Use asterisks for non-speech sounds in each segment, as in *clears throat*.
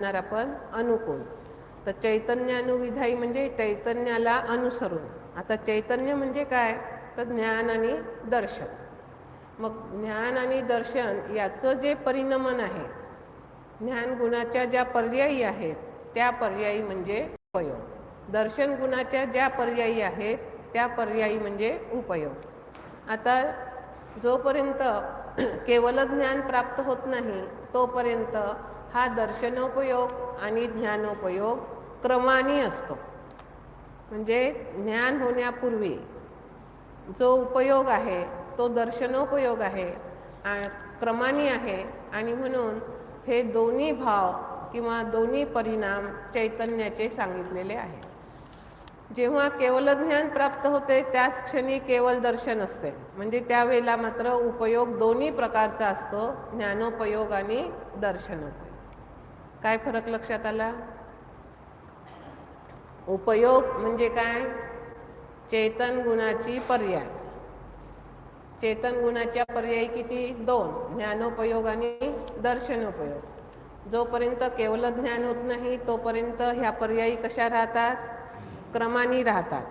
म्हणणार आपण अनुकूल. तर चैतन्यानुविधाई म्हणजे चैतन्याला अनुसरून. आता चैतन्य म्हणजे काय? तर ज्ञान आणि दर्शन. मग ज्ञान आणि दर्शन याचं जे परिणमन आहे ज्ञान गुणाच्या ज्या पर्यायी आहेत त्या पर्यायी म्हणजे उपयोग. दर्शन गुणाच्या ज्या पर्यायी आहेत त्या पर्यायी म्हणजे उपयोग. आता जोपर्यंत केवल ज्ञान प्राप्त होत नाही तोपर्यंत हा दर्शनोपयोग आणि ज्ञानोपयोग क्रमाने असतो. म्हणजे ज्ञान होण्यापूर्वी जो उपयोग आहे तो दर्शनोपयोग आहे क्रमानी क्रमाने आहे आणि म्हणून हे दोन्ही भाव किंवा दोन्ही परिणाम चैतन्याचे सांगितलेले आहेत. जेव्हा केवल ज्ञान प्राप्त होते त्याच क्षणी केवल दर्शन असते. म्हणजे त्यावेळेला मात्र उपयोग दोन्ही प्रकारचा असतो ज्ञानोपयोग आणि दर्शनोपयोग. काय फरक लक्षात आला? उपयोग म्हणजे काय? चेतन गुणाची पर्याय. चेतन गुणाच्या पर्यायी किती? दोन. ज्ञानोपयोग आणि दर्शनोपयोग. जोपर्यंत केवल ज्ञान होत नाही तोपर्यंत ह्या पर्यायी कशा राहतात? क्रमाने राहतात.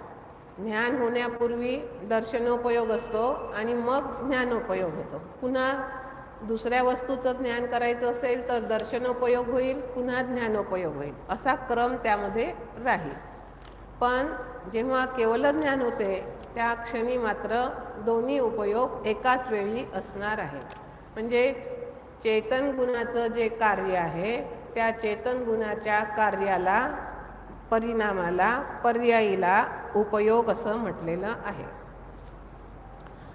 ज्ञान होण्यापूर्वी दर्शनोपयोग असतो आणि मग ज्ञानोपयोग होतो. पुन्हा दुसऱ्या वस्तूचं ज्ञान करायचं असेल तर दर्शनोपयोग होईल पुन्हा ज्ञानोपयोग होईल. असा क्रम त्यामध्ये राहील. पण जेव्हा केवल ज्ञान होते त्या क्षणी मात्र दोन्ही उपयोग एकाच वेळी असणार आहे म्हणजे चेतन गुणाचं जे कार्य आहे त्या चेतन गुणाच्या कार्याला परिणामाला पर्यायीला उपयोग असं म्हटलेलं आहे.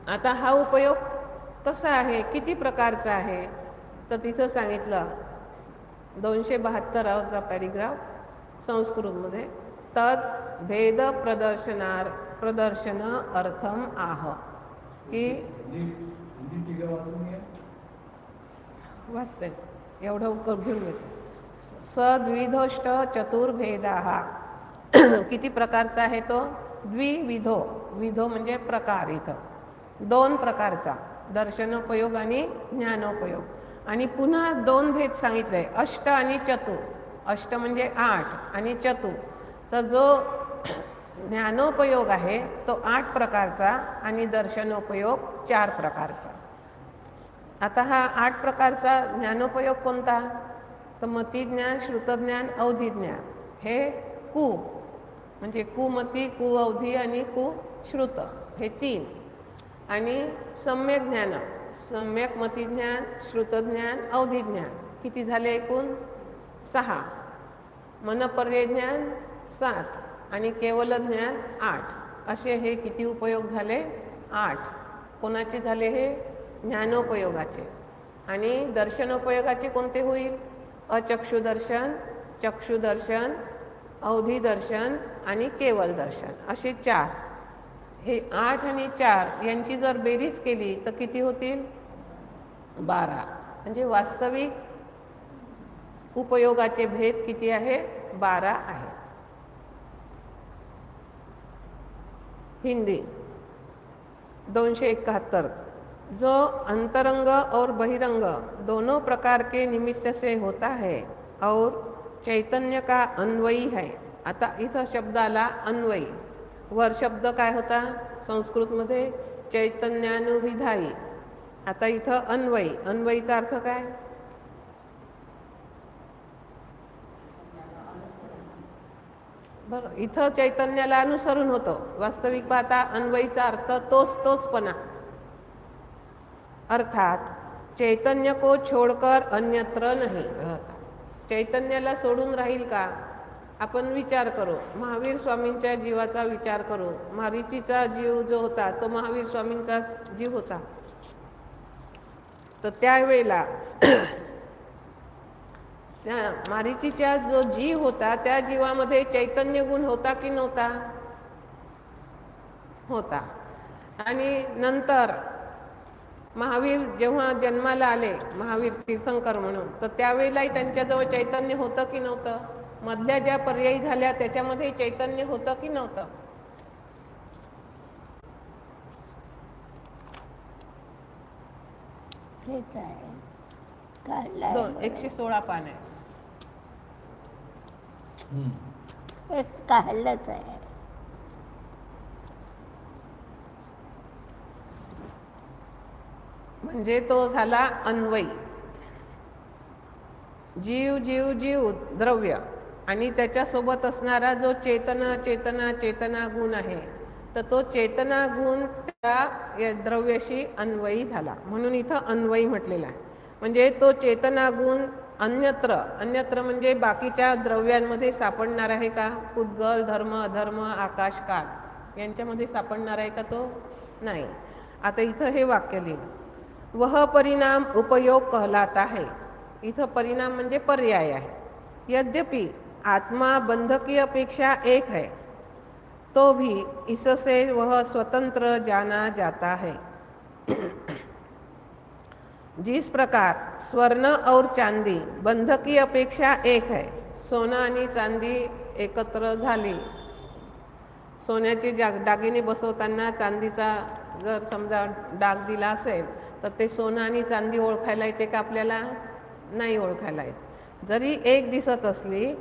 आता हा उपयोग कसा आहे? किती प्रकारचा आहे? तर तिथं सांगितलं दोनशे बहात्तरावचा पॅरिग्राफ संस्कृतमध्ये. तद भेद प्रदर्शनार प्रदर्शन अर्थम आह. की वाचते. एवढं घेऊन येतो सद्विधोष्ट चतुर्भेदा. हा *clears throat* किती प्रकारचा आहे तो? द्विविधो. विधो म्हणजे प्रकार इथं. दोन प्रकारचा. दर्शनोपयोग आणि ज्ञानोपयोग. आणि पुन्हा दोन भेद सांगितले. अष्ट आणि चतुर. अष्ट म्हणजे आठ आणि चतुर. तर जो ज्ञानोपयोग आहे तो आठ प्रकारचा आणि दर्शनोपयोग चार प्रकारचा. आता हा आठ प्रकारचा ज्ञानोपयोग कोणता? तर मतिज्ञान श्रुतज्ञान अवधिज्ञान हे कु. म्हणजे कुमती कुअवधी आणि कुश्रुत हे तीन. आणि सम्यक ज्ञान सम्यक मतिज्ञान श्रुतज्ञान अवधिज्ञान. किती झाले एकूण? सहा. मनपर्यज्ञान सात. आणि केवल ज्ञान आठ. असे हे किती उपयोग झाले? आठ. कोणाचे झाले हे? ज्ञानोपयोगाचे. आणि दर्शनोपयोगाचे कोणते होईल? अचक्षुदर्शन चक्षुदर्शन अवधिदर्शन आणि केवल दर्शन. असे चार. हे आठ आणि चार यांची जर बेरीज केली तर किती होतील? बारा. म्हणजे वास्तविक उपयोगाचे भेद किती आहे? बारा आहे. हिंदी दोनशे इकहत्तर जो अंतरंग और बहिरंग दोनों प्रकार के निमित्त से होता है और चैतन्य का अन्वयी है. आता इथं शब्द आला अन्वयी. वर शब्द काय होता? संस्कृतमध्ये चैतन्यानुविधायी. आता इथं अन्वयी. अन्वयीचा अर्थ काय? बरं इथं चैतन्याला अनुसरून होतो. वास्तविक पाहता अन्वयीचा अर्थ तोच तोचपणा. अर्थात चैतन्य को छोडकर अन्यत्र नाही. चैतन्याला सोडून राहील का? आपण विचार करू. महावीर स्वामींच्या जीवाचा विचार करू. मारीचीचा जीव जो होता तो महावीर स्वामींचाच जीव होता. तर त्यावेळेला *clears throat* त्या मारिचीच्या जो जीव होता त्या जीवामध्ये चैतन्य गुण होता की नव्हता? होता. आणि नंतर महावीर जेव्हा जन्माला आले महावीर तीर्थंकर म्हणून तर त्यावेळेलाही त्यांच्याजवळ चैतन्य होतं की नव्हतं? मधल्या ज्या पर्यायी झाल्या त्याच्यामध्ये चैतन्य होतं की नव्हतं? हेच आहे. एकशे सोळा पान. आहे. हेच काढलंच आहे. म्हणजे तो झाला अन्वयी. जीव जीव जीव द्रव्य. आणि त्याच्यासोबत असणारा जो चेतना चेतना चेतना गुण आहे तर तो चेतना गुण त्या द्रव्याशी अन्वयी झाला. म्हणून इथं अन्वयी म्हटलेला आहे. म्हणजे तो चेतना गुण अन्यत्र अन्यत्र म्हणजे बाकीच्या द्रव्यांमध्ये सापडणार आहे का? उद्गल धर्म अधर्म आकाश काल यांच्यामध्ये सापडणार आहे का तो? नाही. आता इथं हे वाक्य लिहिलं. वह परिणाम उपयोग कहलात आहे इथं परिणाम म्हणजे पर्याय आहे. यद्यपि आत्मा बंध की अपेक्षा एक है तो भी इससे वह स्वतंत्र जाना जाता है। *clears throat* जिस प्रकार स्वर्ण और चांदी बंध की अपेक्षा एक है सोनं आणि चांदी एकत्र झाली। सोन्याचे जाग दागिने बसवताना चांदीचा जर समजा डाग दिला असेल तर ते सोनं आणि चांदी ओळखायला येते का आपल्याला? नाही ओळखायला येत. जरी एक दिसत असली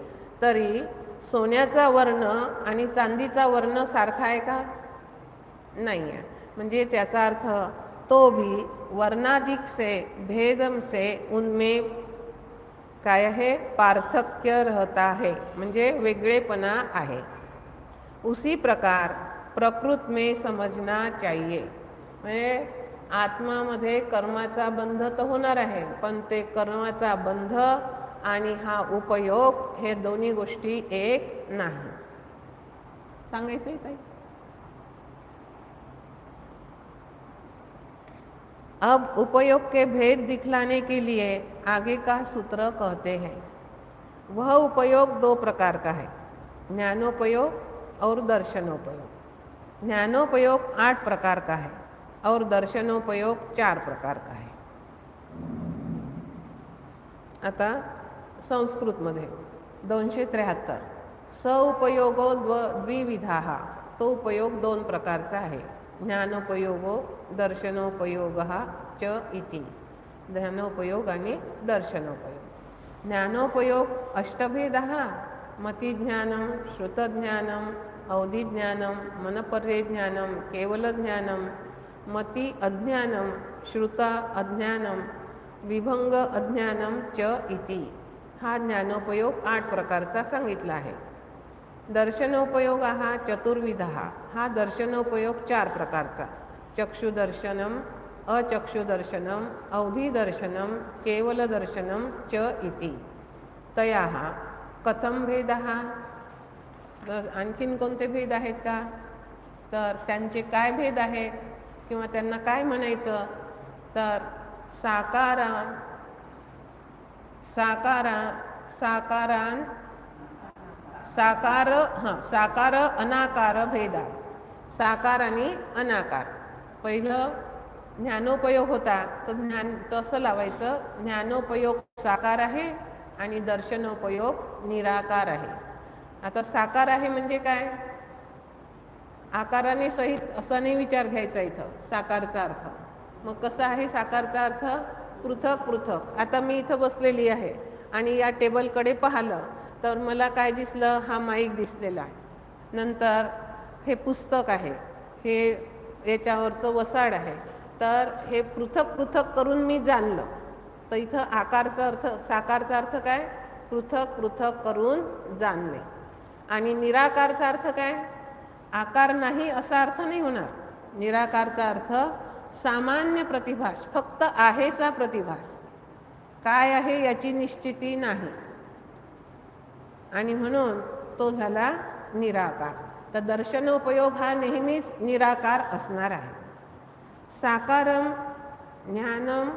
तरी सोन्याचा वर्ण आणि चांदीचा वर्ण सारखा आहे का? नाही आहे म्हणजे त्याचा अर्थ तो भी वर्णाधिक से भेदम से उनमें काय आहे? पार्थक्य रहता है. म्हणजे वेगळेपणा आहे. उसी प्रकार प्रकृत में समजना चाहिए. म्हणजे आत्मामध्ये कर्माचा बंध तर होणार आहे पण ते कर्माचा बंध आणि हा उपयोग हे दोन्ही गोष्टी एक नाही. सांगायचं आहे ताई? अब उपयोग के भेद दिखलाने के लिए आगे का सूत्र कहते हैं। वह उपयोग दो प्रकार का है, ज्ञानोपयोग और दर्शनोपयोग। ज्ञानोपयोग आठ प्रकार का है और दर्शनोपयोग चार प्रकार का है। आता संस्कृतमध्ये. दोनशे त्र्याहत्तर. स उपयोगो द्व द्विविधा. हा तो उपयोग दोन प्रकारचा आहे. ज्ञानोपयोगो दर्शनोपयोग च इति. ज्ञानोपयोग आणि दर्शनोपयोग. ज्ञानोपयोग अष्टभेद. मतिज्ञानं श्रुतज्ञानं अवधिज्ञानं मनपर्यज्ञानं केवलज्ञानं मती अज्ञानं श्रुता अज्ञानं विभंग अज्ञानं च इति. हा ज्ञानोपयोग आठ प्रकारचा सांगितला आहे. दर्शनोपयोग हा चतुर्विध. हा दर्शनोपयोग चार प्रकारचा. चक्षुदर्शनम अचक्षुदर्शनम अवधिदर्शनम केवलदर्शनम च इति. तया. कथम भेद? तर आणखीन कोणते भेद आहेत का? तर त्यांचे काय भेद आहेत? किंवा त्यांना काय म्हणायचं? तर साकारा साकारा साकारान साकार हां साकार अनाकार भेदा. साकार आणि अनाकार. पहिलं ज्ञानोपयोग होता तर ज्ञान तसं लावायचं ज्ञानोपयोग साकार आहे आणि दर्शनोपयोग निराकार आहे. आता साकार आहे म्हणजे काय? आकाराने सहित असा नाही विचार घ्यायचा इथं साकारचा अर्थ. मग कसा आहे साकारचा अर्थ? पृथक पृथक. आता मी इथं बसलेली आहे आणि या टेबलकडे पाहिलं तर मला काय दिसलं? हा माईक दिसलेला आहे. नंतर हे पुस्तक आहे. हे याच्यावरचं वसाड आहे. तर हे पृथक पृथक करून मी जाणलं. तर इथं आकारचा अर्थ साकारचा अर्थ काय? पृथक पृथक करून जाणणे आणि निराकारचा अर्थ काय? आकार नाही असा अर्थ नाही होणार. निराकारचा अर्थ सामान्य प्रतिभास फक्त आहेचा प्रतिभास. काय आहे याची निश्चिती नाही. आणि म्हणून तो झाला निराकार. तर दर्शन उपयोग हा नेहमीच निराकार असणार आहे. साकारम ज्ञानम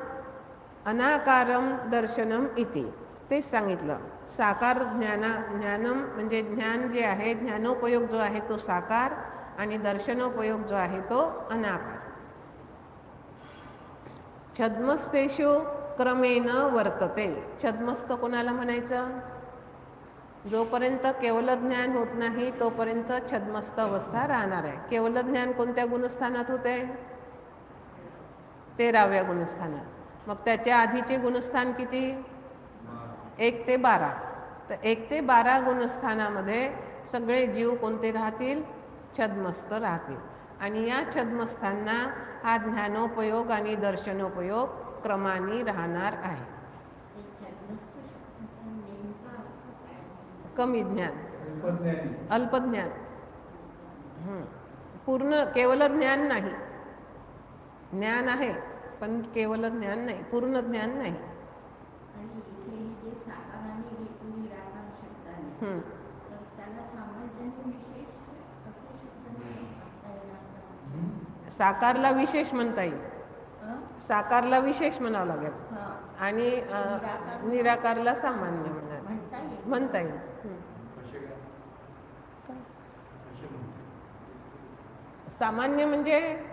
अनाकारम दर्शनम इति. तेच सांगितलं. साकार ज्ञाना ज्ञानम म्हणजे ज्ञान जे आहे ज्ञानोपयोग जो आहे तो साकार आणि दर्शनोपयोग जो आहे तो अनाकार. छद्मस्तेषु क्रमेण वर्तते. छद्मस्त कोणाला म्हणायचं? जोपर्यंत केवल ज्ञान होत नाही तोपर्यंत छद्मस्त अवस्था राहणार आहे. केवल ज्ञान कोणत्या गुणस्थानात होते? तेराव्या गुणस्थानात. मग त्याच्या आधीचे गुणस्थान किती? एक ते बारा. तर एक ते बारा गुणस्थानामध्ये सगळे जीव कोणते राहतील? छद्मस्त राहतील. आणि या छद्मस्थांना हा ज्ञानोपयोग आणि दर्शनोपयोग क्रमाने राहणार आहे. कमी ज्ञान. अल्पज्ञानी. पूर्ण केवल ज्ञान नाही. ज्ञान आहे पण केवल ज्ञान नाही पूर्ण ज्ञान नाही आणि इथे जे साकार आणि रि- निराकार शब्द आले हं. तर त्याला सामान्याने विशेष असे शब्द नाही वापरता येणार का? साकारला विशेष म्हणता येईल? साकारला विशेष म्हणावं लागेल. आणि अं, निराकारला सामान्य म्हणा म्हणता येईल. हं. सामान्य म्हणजे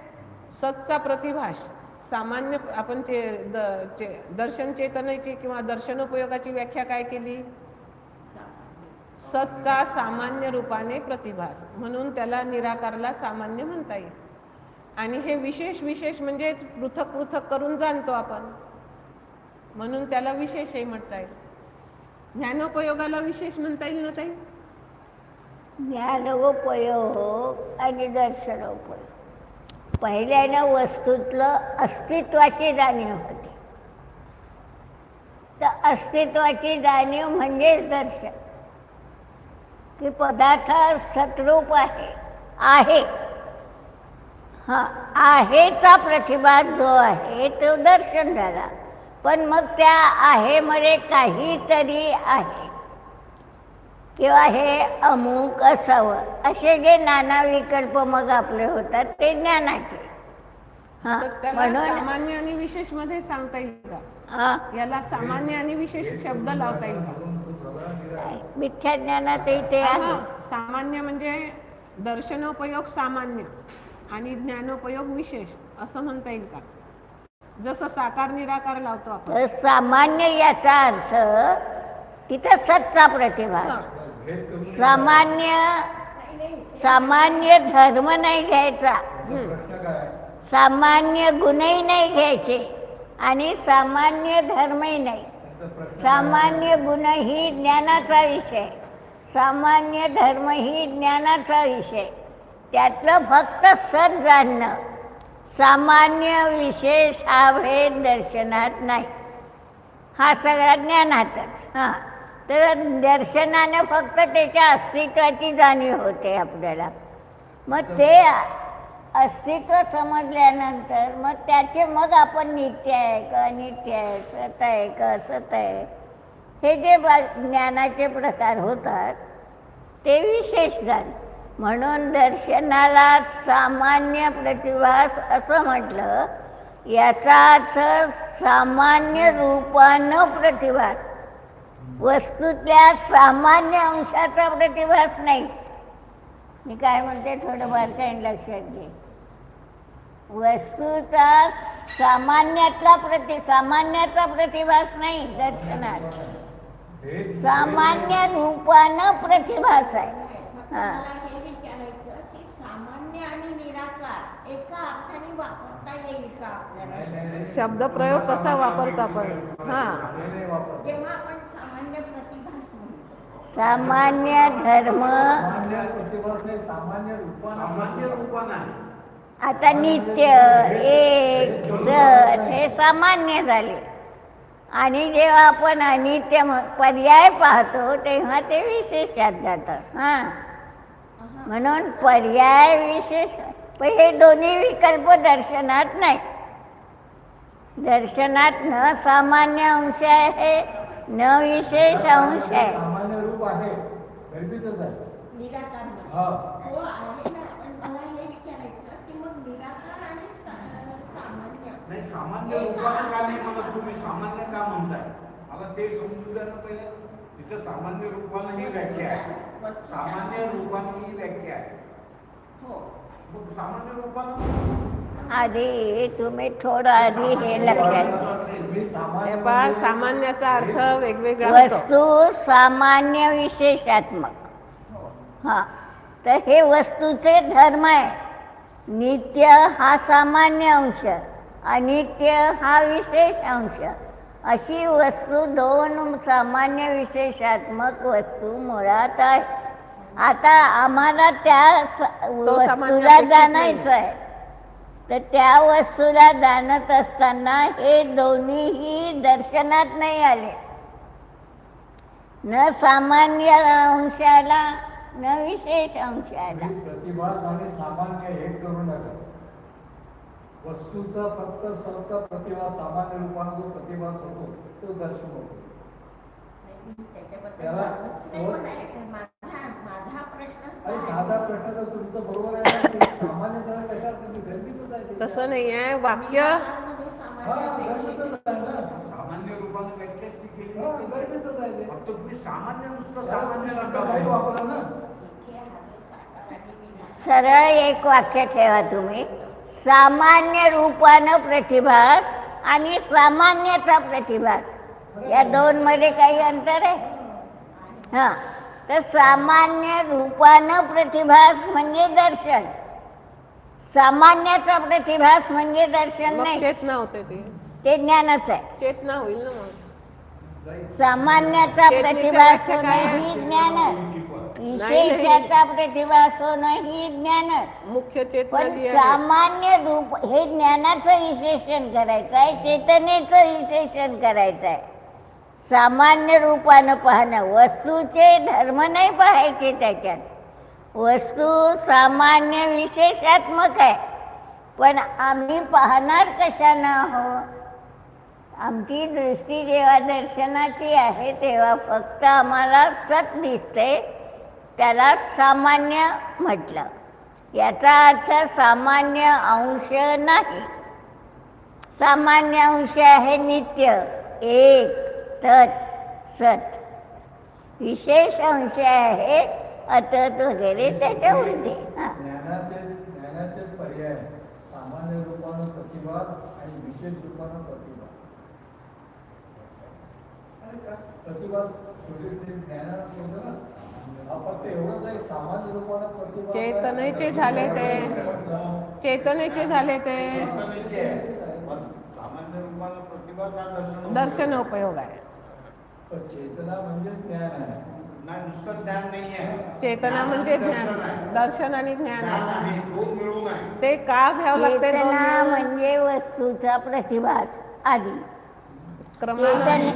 सतचा प्रतिभास. सामान्य आपण चे द चे दर्शन चेतनेची किंवा दर्शनोपयोगाची व्याख्या काय केली. सतचा सामान्य रूपाने प्रतिभास. म्हणून त्याला निराकारला सामान्य म्हणता येईल. आणि हे विशेष विशेष म्हणजेच पृथक पृथक करून जाणतो आपण. म्हणून त्याला विशेषही म्हणता येईल. ज्ञानोपयोगाला विशेष म्हणता येईल ना ताई? ज्ञानोपयोग हो आणि दर्शनोपयोग. पहिल्यानं वस्तूतलं अस्तित्वाची जाणीव होती. तर अस्तित्वाची जाणीव म्हणजेच दर्शन. की पदार्थ सतरूप आहे आहे. हां आहेचा प्रतिभास जो आहे तो दर्शन झाला. पण मग त्या आहेमध्ये काहीतरी आहे. किंवा हे अमुक असावं. असे जे नाना विकल्प मग आपले होतात ते ज्ञानाचे. हां म्हणून सामान्य आणि विशेषमध्ये सांगता येईल का? याला सामान्य आणि विशेष शब्द लावता येईल का? मिथ्या ज्ञानातही ते आहे. सामान्य म्हणजे दर्शनोपयोग सामान्य. आणि ज्ञानोपयोग विशेष असं म्हणता येईल का? जसं साकार निराकार लावतो आपण. तर सामान्य याचा अर्थ तिथं सच्चा करून सामान्य. सामान्य धर्म नाही घ्यायचा. सामान्य गुणही नाही घ्यायचे आणि सामान्य धर्मही नाही. सामान्य गुण ही ज्ञानाचा विषय. सामान्य धर्म ही ज्ञानाचा विषय. त्यातलं फक्त सत जाणणं. सामान्य विशेष हा भेद दर्शनात नाही. हा सगळा ज्ञानातच हां. तर दर्शनाने फक्त त्याच्या अस्तित्वाची जाणीव होते आपल्याला. मग ते अस्तित्व समजल्यानंतर मग त्याचे मग आपण नित्य आहे का? अनित्य आहे सत आहे का? असत आहे. हे जे बा- ज्ञानाचे प्रकार होतात ते विशेष जाणतात. म्हणून दर्शनाला सामान्य प्रतिभास असं म्हटलं याचा अर्थ सामान्य रूपानं प्रतिभास. वस्तूतल्या सामान्य अंशाचा प्रतिभास नाही. मी काय म्हणते थोडं बारकाईने लक्षात घे. वस्तूचा सामान्यातला प्रति सामान्याचा प्रतिभास नाही दर्शनात. सामान्य रूपानं प्रतिभास आहे. हां मला हे विचारायचं की सामान्य आणि निराकार. एका अर्थाने वापरता येईल का आपल्याला? नाही. शब्दप्रयोग कसा वापरतो आपण? हा. जेव्हा आपण सामान्य प्रतिभास सामान्य धर्म. सामान्य प्रतिभास नाही सामान्य रूपानं सामान्य रूपानं आहे. आता नित्य एक सत हे सामान्य झाले. आणि जेव्हा आपण अनित्य पर्याय पाहतो तेव्हा ते विशेषात जातं. हां. म्हणून पर्याय विशेष पण हे दोन्ही विकल्प दर्शनात नाही. दर्शनात न सामान्य अंश आहे न विशेष अंश आहे. सामान्य. हा. सामान्य. नाही सामान्य रूपानं का नाही म्हणत तुम्ही? सामान्य का म्हणताय? मला ते समजून द्या ना पहिले. तिथं सामान्य रूपानं ही व्याख्या आहे. सामान्य रूपानं ही व्याख्या आहे. हो. मग सामान्य रूपानं आधी तुम्ही थोडं आधी हे लक्षात हे सामान्याचा अर्थ वेगवेगळा वस्तू सामान्य विशेषात्मक. हां. तर हे वस्तूचे धर्म आहे. नित्य हा सामान्य अंश अनित्य हा विशेष अंश. अशी वस्तू दोन सामान्य विशेषात्मक वस्तू मुळात आहे. आता आम्हाला त्या वस्तूला जाणायचं आहे. तर त्या वस्तूला जाणत असताना हे दोन्हीही दर्शनात नाही आले. न सामान्य अंशाला न विशेष अंशाला तुम्ही प्रतिभास आणि सामान्य एक करू नका वस्तूचा फक्त सचा प्रतिभा सामान्य रूपाने जो प्रतिभास होतो तो दर्शन होतो त्याच्याबद्दल त्याला- साधा प्रश्न तर तुमचं बरोबर आहे सामान्यतः कशात तुम्ही गर्दीतच आहे. तसं नाही आहे वाक्य सामान्य रूपाने व्याख्याच ती केली. गर्दीतच आहे ते. फक्त तुम्ही सामान्य नुसतं सामान्य काही वापरू. ना. सरळ एक वाक्य ठेवा तुम्ही सामान्य रूपानं प्रतिभास आणि सामान्यचा प्रतिभास. या दोन मध्ये काही अंतर आहे? हा. तर सामान्य रूपानं प्रतिभास म्हणजे दर्शन. सामान्याचा प्रतिभास म्हणजे दर्शन नाही. चेतना होते ते. ते ज्ञानच आहे. चेतना होईल ना सामान्याचा प्रतिभास होणं? ही ज्ञानच. नाही, नाही. विशेषाचा प्रतिभास होणं ही ज्ञानच मुख्य चेतना पण जी आहे. सामान्य रूप हे ज्ञानाचं विशेषण करायचं आहे चेतनेचं विशेषण करायचं आहे. सामान्य रूपानं पाहणं वस्तूचे धर्म नाही पाहायचे त्याच्यात. वस्तू सामान्य विशेषात्मक आहे. पण आम्ही पाहणार कशानं आहोत? आमची दृष्टी जेव्हा दर्शनाची आहे तेव्हा फक्त आम्हाला सत दिसते. त्याला सामान्य म्हटलं. याचा अर्थ सामान्य अंश नाही. सामान्य अंश आहे नित्य एक तत् सत. विशेष अंश आहे अतत वगैरे त्याच्या उलटे. हां. हा. चेतनेचे झाले ते. चेतनेचे झाले ते. चेतनेचे आहे. पण सामान्य रूपानं प्रतिभास दर्शन दर्शन उपयोग आहे. चेतना म्हणजेच ज्ञान आहे. नाही नुसतं ज्ञान नाही आहे चेतना म्हणजे ज्ञान. दर्शन आणि ज्ञान. आहे ते का घ्यावं लागते चेतना म्हणजे वस्तूचा प्रतिभास आधी.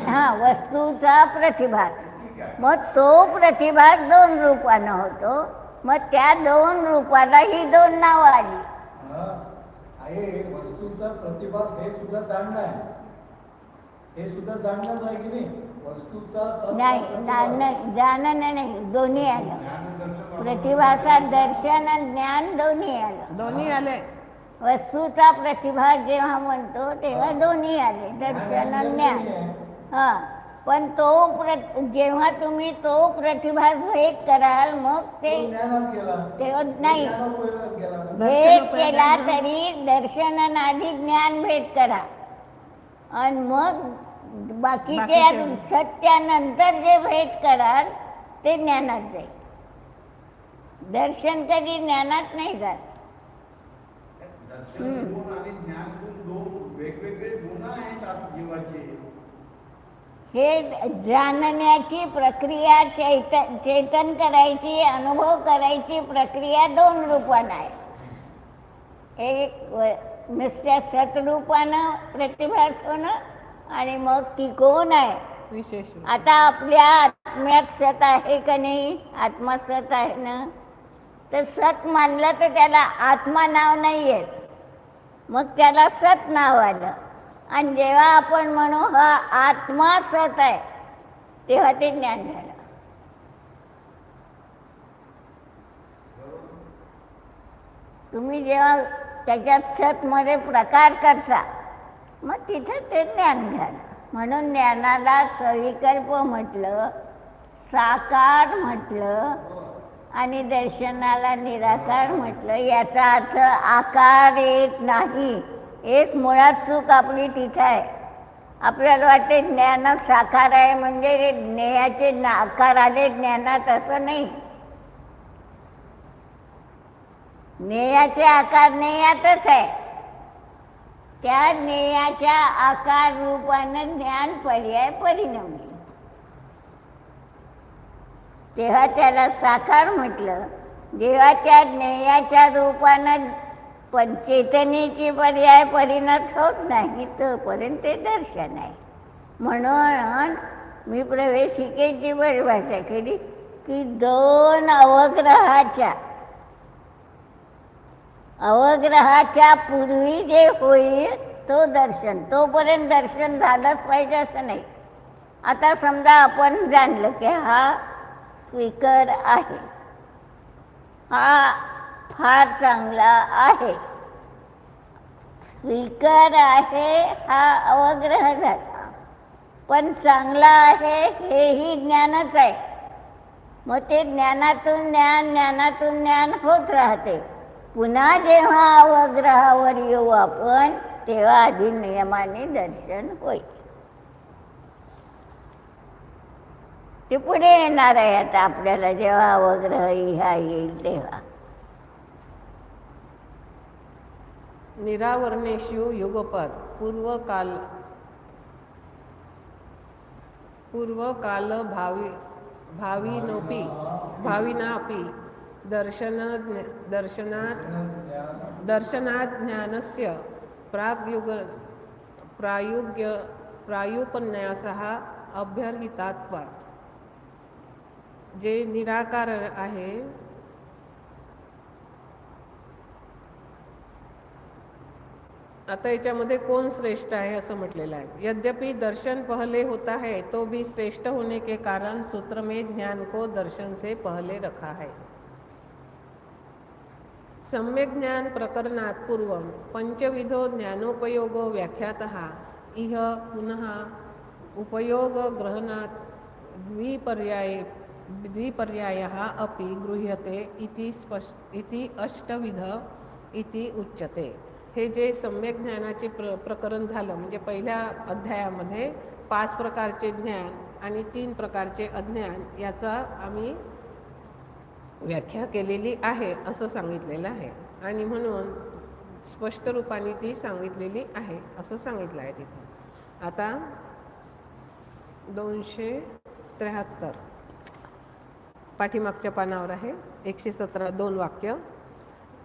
हा वस्तूचा प्रतिभास. मग तो प्रतिभास दोन रूपानं होतो. मग त्या दोन रूपाला ही दोन नावं आली. हा. आहे वस्तूचा प्रतिभास हे सुद्धा जाणणं आहे. हे सुद्धा जाणणंच आहे की नाही? वस्तूचा नाही प्रतिभास. जाणं जाणं नाही दोन्ही आलं. आणि दर्शन आणि ज्ञान दोन्ही आलं. दोन्ही आले. वस्तूचा प्रतिभास जेव्हा म्हणतो तेव्हा दोन्ही आले दर्शन आणि ज्ञान हा. पण तो प्र जेव्हा तुम्ही तो प्रतिभास भेट कराल मग ते नाही. भेट केला तरी दर्शन आणि आधी ज्ञान भेट करा. आणि मग बाकीचे बाकीचे. सत्यानंतर जे भेट कराल ते ज्ञानात जाईल. दर्शन कधी ज्ञानात नाही जात दर्शन हम्म. गुण आणि ज्ञान गुण दोन वेगवेगळे गुण आहेत आत जीवाचे हे जाणण्याची प्रक्रिया चैतन चेतन करायची अनुभव करायची प्रक्रिया दोन रूपानं आहे. एक नुसत्या सतरूपानं प्रतिभास होणं आणि मग ती कोण आहे. विशेष आता आपल्या आत्म्यात सत आहे का नाही? आत्मा सत आहे ना? तर सत मानलं तर त्याला आत्मा नाव नाही येत मग त्याला सत नाव आलं. आणि जेव्हा आपण म्हणू हा आत्मा सत आहे तेव्हा ते ज्ञान झालं. तुम्ही जेव्हा त्याच्यात सतमध्ये प्रकार करता मग तिथं ते ज्ञान झालं. म्हणून ज्ञानाला सविकल्प म्हटलं साकार म्हटलं आणि दर्शनाला निराकार म्हटलं. याचा अर्थ आकार येत नाही. एक मुळात चूक आपली तिथं आहे. आपल्याला वाटते ज्ञानात साकार आहे म्हणजे ज्ञेयाचे आकार आले ज्ञानात असं नाही. ज्ञेयाचे आकार ज्ञेयातच आहे. त्या ज्ञेयाच्या आकार रूपानं ज्ञान पर्याय परिणमले तेव्हा त्याला साकार म्हटलं जेव्हा त्या ज्ञेयाच्या रूपानं पण चेतनेचे पर्याय परिणत होत नाही तोपर्यंत ते दर्शन आहे. म्हणून मी प्रवेशिकेची परिभाषा केली की दोन अवग्रहाच्या अवग्रहाच्या पूर्वी जे होईल तो दर्शन तोपर्यंत दर्शन झालंच पाहिजे असं नाही. आता समजा आपण जाणलं की हा स्पीकर आहे. हा फार चांगला आहे. स्वीकार आहे हा अवग्रह झाला. पण चांगला आहे हेही ज्ञानच आहे. मग ते ज्ञानातून ज्ञान ज्ञानातून ज्ञान होत राहते. पुन्हा जेव्हा अवग्रहावर येऊ आपण तेव्हा आधी नियमाने दर्शन होईल. ते पुढे येणार आहे आता आपल्याला जेव्हा अवग्रह ह्या येईल तेव्हा. निरावरणेषु युगपद पूर्वकाल पूर्वकाल भावी भाविनोपि भाविनापि दर्शन दर्शनात् दर्शनात् ज्ञानस्य प्राग्युग प्रायुग्य प्रायुपन्यासः अभ्यर्हितात्वात् जे निराकार आहे आता याच्यामध्ये कोण श्रेष्ठ आहे असं म्हटलेलं आहे. यद्यपि दर्शन पहले होता है तो भी श्रेष्ठ होने के कारण सूत्र में ज्ञान को दर्शन से पहले रखा है. सम्यक ज्ञान प्रकरणात पूर्व पंचविधो ज्ञानोपयोगो व्याख्यातः इह पुनः उपयोग ग्रहणात द्विपर्याय द्विपर्यायः अपि गृह्यते इति स्पष्ट इति अष्टविध इति उच्यते. हे जे सम्यक ज्ञानाचे प्र प्रकरण झालं म्हणजे पहिल्या अध्यायामध्ये पाच प्रकारचे ज्ञान आणि तीन प्रकारचे अज्ञान याचा आम्ही व्याख्या केलेली आहे असं सांगितलेलं आहे. आणि म्हणून स्पष्ट रूपाने ती सांगितलेली आहे असं सांगितलं आहे तिथं. आता दोनशे त्र्याहत्तर. पाठीमागच्या पानावर आहे एकशे सतरा दोन वाक्य.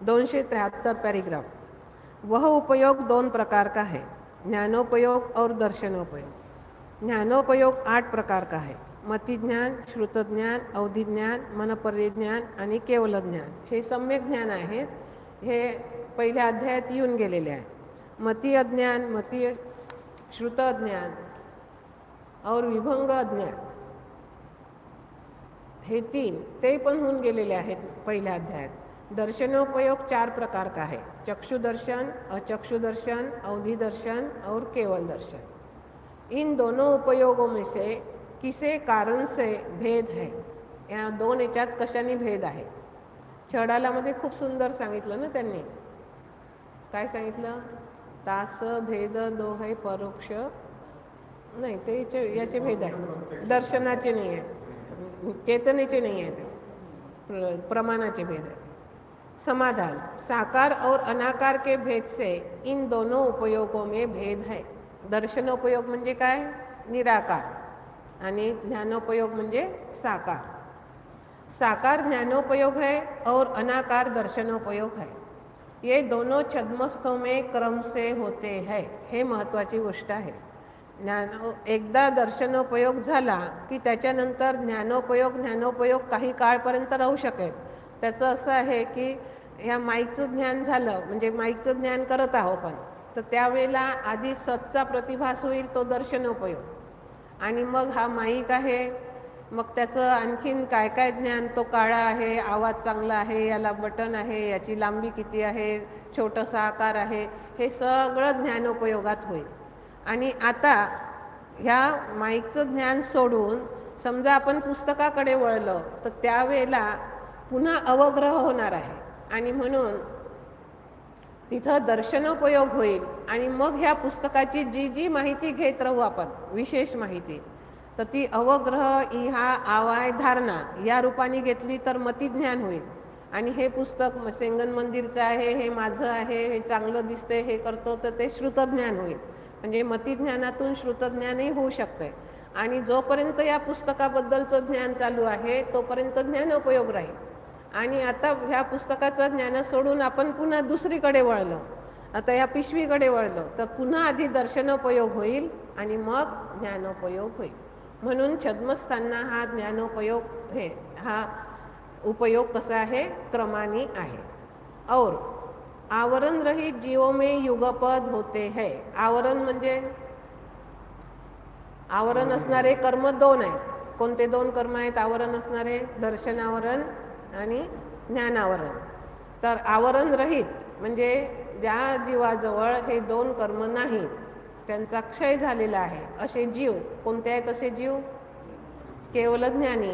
दोनशे त्र्याहत्तर पॅरेग्राफ. वह उपयोग दोन प्रकार का है? ज्ञानोपयोग और दर्शनोपयोग। ज्ञानोपयोग आठ प्रकार का है। मति ज्ञान अवधिज्ञान ज्ञान आणि केवल ज्ञान। हे सम्यक ज्ञान आहेत हे पहिल्या अध्यायात येऊन गेलेले आहे. मती अज्ञान मती श्रुत अज्ञान और विभंग अज्ञान हे तीन ते पण होऊन गेलेले आहेत पहिल्या अध्यायात. दर्शनोपयोग चार प्रकार का आहे चक्षुदर्शन अचक्षुदर्शन अचक्षु दर्शन अवधि दर्शन और केवल दर्शन इन दोनों उपयोगों में से किसे कारण से भेद है? या दोन याच्यात कशाने भेद आहे? छडालामध्ये खूप सुंदर सांगितलं ना त्यांनी. काय सांगितलं? तास भेद दोहे परोक्ष. नाही ते याचे याचे भेद आहे. दर्शनाचे नाही आहे. चेतनेचे नाही आहे ते. प्र, प्रमाणाचे भेद आहे. समाधान साकार और अनाकार के भेद से इन दोनों उपयोगों में भेद है। दर्शनोपयोग म्हणजे काय? निराकार आणि ज्ञानोपयोग म्हणजे साकार. साकार ज्ञानोपयोग है और अनाकार दर्शनोपयोग है। ये दोनों छद्मस्थों में क्रम से होते हैं हे महत्त्वाची गोष्ट आहे. ज्ञान एकदा दर्शनोपयोग झाला की त्याच्यानंतर ज्ञानोपयोग ज्ञानोपयोग काही काळपर्यंत राहू शकेल. त्याचं असं आहे की ह्या माईकचं ज्ञान झालं म्हणजे माईकचं ज्ञान करत आहो पण तर त्यावेळेला आधी सतचा प्रतिभास होईल तो दर्शन उपयोग आणि मग हा माईक आहे मग त्याचं आणखीन काय काय ज्ञान तो काळा आहे आवाज चांगला आहे याला बटन आहे याची लांबी किती आहे छोटासा आकार आहे हे सगळं ज्ञानोपयोगात होईल. आणि आता ह्या माईकचं ज्ञान सोडून समजा आपण पुस्तकाकडे वळलं तर त्यावेळेला पुन्हा अवग्रह होणार आहे. आणि म्हणून तिथं दर्शनोपयोग होईल. आणि मग ह्या पुस्तकाची जी जी माहिती घेत राहू आपण विशेष माहिती तर ती अवग्रह इहा आवाय धारणा या रूपाने घेतली तर मतीज्ञान होईल. आणि हे पुस्तक सेंगन मंदिरचं आहे हे माझं आहे हे चांगलं दिसतंय हे करतो तर ते श्रुतज्ञान होईल. म्हणजे मतिज्ञानातून श्रुतज्ञानही होऊ शकते आणि जोपर्यंत या पुस्तकाबद्दलचं ज्ञान चालू आहे तोपर्यंत ज्ञान उपयोग राहील. आणि आता ह्या पुस्तकाचं ज्ञान सोडून आपण पुन्हा दुसरीकडे वळलो. आता या पिशवीकडे वळलो. तर पुन्हा आधी दर्शनोपयोग होईल आणि मग ज्ञानोपयोग होईल. म्हणून छद्मस्थांना हा ज्ञानोपयोग हे हा उपयोग कसा आहे? क्रमाने आहे. और आवरण रहित जीवों में युगपद होते है. आवरण म्हणजे? आवरण असणारे कर्म दोन आहेत. कोणते दोन कर्म आहेत? आवरण असणारे दर्शनावरण आणि ज्ञानावरण तर आवरण रहित म्हणजे ज्या जीवाजवळ हे दोन कर्म नाहीत त्यांचा क्षय झालेला आहे असे जीव कोणते आहेत असे जीव? केवल ज्ञानी.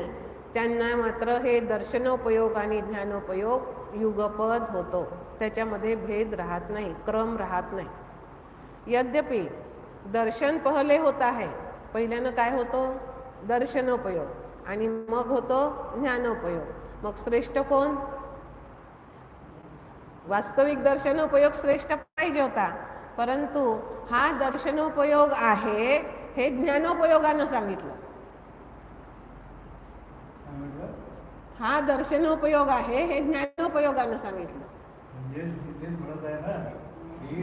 त्यांना मात्र हे दर्शनोपयोग आणि ज्ञानोपयोग युगपद होतो. त्याच्यामध्ये भेद राहत नाही क्रम राहत नाही. यद्यपि दर्शन पहले होत आहे पहिल्यानं काय होतो? दर्शनोपयोग. आणि मग होतो ज्ञानोपयोग. मग श्रेष्ठ कोण? वास्तविक दर्शनोपयोग श्रेष्ठ पाहिजे होता. परंतु हा दर्शनोपयोग आहे हे ज्ञानोपयोगानं सांगितलं? हा दर्शनोपयोग आहे हे ज्ञानोपयोगानं सांगितलं.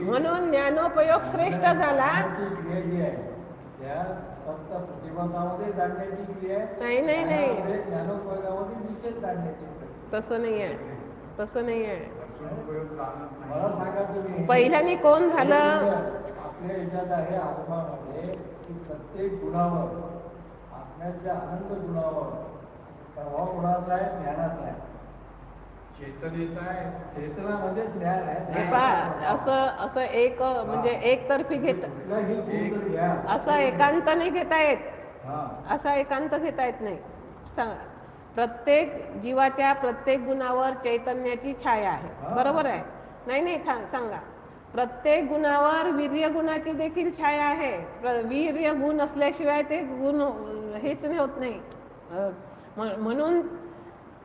म्हणून ज्ञानोपयोग श्रेष्ठ झाला. त्या सत्ता प्रतिभासामध्ये जाणण्याची क्रिया आहे. नाही, नाही, नाही. ज्ञानोपयोगामध्ये विशेष जाणण्याची क्रिया तसं नाही आहे. तसं नाही आहे. मला सांगा तुम्ही पहिल्याने कोण झालं? आपल्या याच्यात आहे आत्मामध्ये की प्रत्येक गुणावर आत्म्याच्या आनंद गुणावर प्रभाव गुणाचा आहे? ज्ञानाचा आहे. चेतनेचा आहे. चेतना म्हणजेच ज्ञान आहे. ज्ञानाचा पहा प्रभाव. असं असं एक म्हणजे एकतर्फी घेत. कुठलाही गुण जर घ्या असं एकांत नाही घेता येत. हा. असा एकांत घेता येत नाही. सांगा प्रत्येक जीवाच्या प्रत्येक गुणावर चैतन्याची छाया आहे. बरोबर आहे? नाही नाही था- सांगा. प्रत्येक गुणावर वीर्य गुणाची देखील छाया आहे. प्र- वीर्य गुण असल्याशिवाय ते गुण हेच नाही होत नाही. अ, म्ह- म्हणून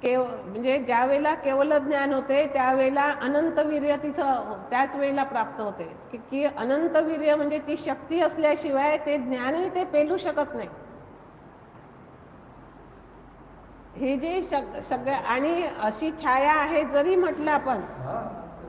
केव म्हणजे ज्या वेळेला केवल ज्ञान होते त्यावेळेला अनंत वीर्य तिथं त्याच वेळेला प्राप्त होते. की की अनंत वीर्य म्हणजे ती शक्ती असल्याशिवाय ते ज्ञानही ते पेलू शकत नाही. हे जे सग सगळ्या आणि अशी छाया आहे जरी म्हटलं आपण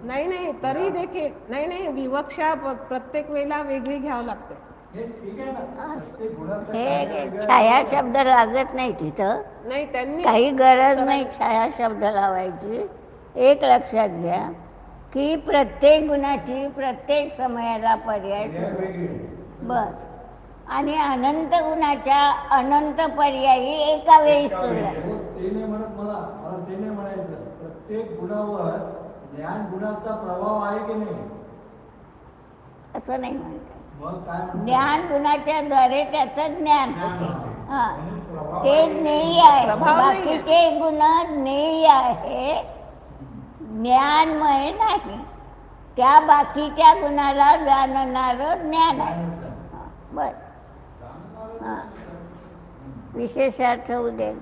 नाही नाही तरी देखील नाही नाही विवक्षा प्रत्येक वेळेला वेगळी घ्यावं लागते. हे ठीक आहे ना? प्रत्येक गुणाचं कार्य वेगळं? छाया. शब्द लागत नाही तिथं. नाही त्यांनी काही गरज नाही छाया शब्द लावायची. एक लक्षात घ्या की प्रत्येक गुणाची प्रत्येक समयाला पर्याय. बर आणि अनंत गुणाच्या अनंत पर्यायी एका वेळी सुरू. हो, ते नाही म्हणत मला. मला ते नाही म्हणायचं. प्रत्येक गुणावर ज्ञान गुणाचा प्रभाव आहे की नाही? असं नाही म्हणतात? ज्ञान गुणाच्या द्वारे त्याचं ज्ञान. होते. हा. प्रभाव ते आहे. ज्ञेय आहे. प्रभाव नाही आहे. बाकीचे गुण ज्ञेय आहे. ज्ञानमय नाही. त्या बाकीच्या गुणाला जाणणारं ज्ञान आहे. हा, बस. हा. विशेषार्थ उद्या.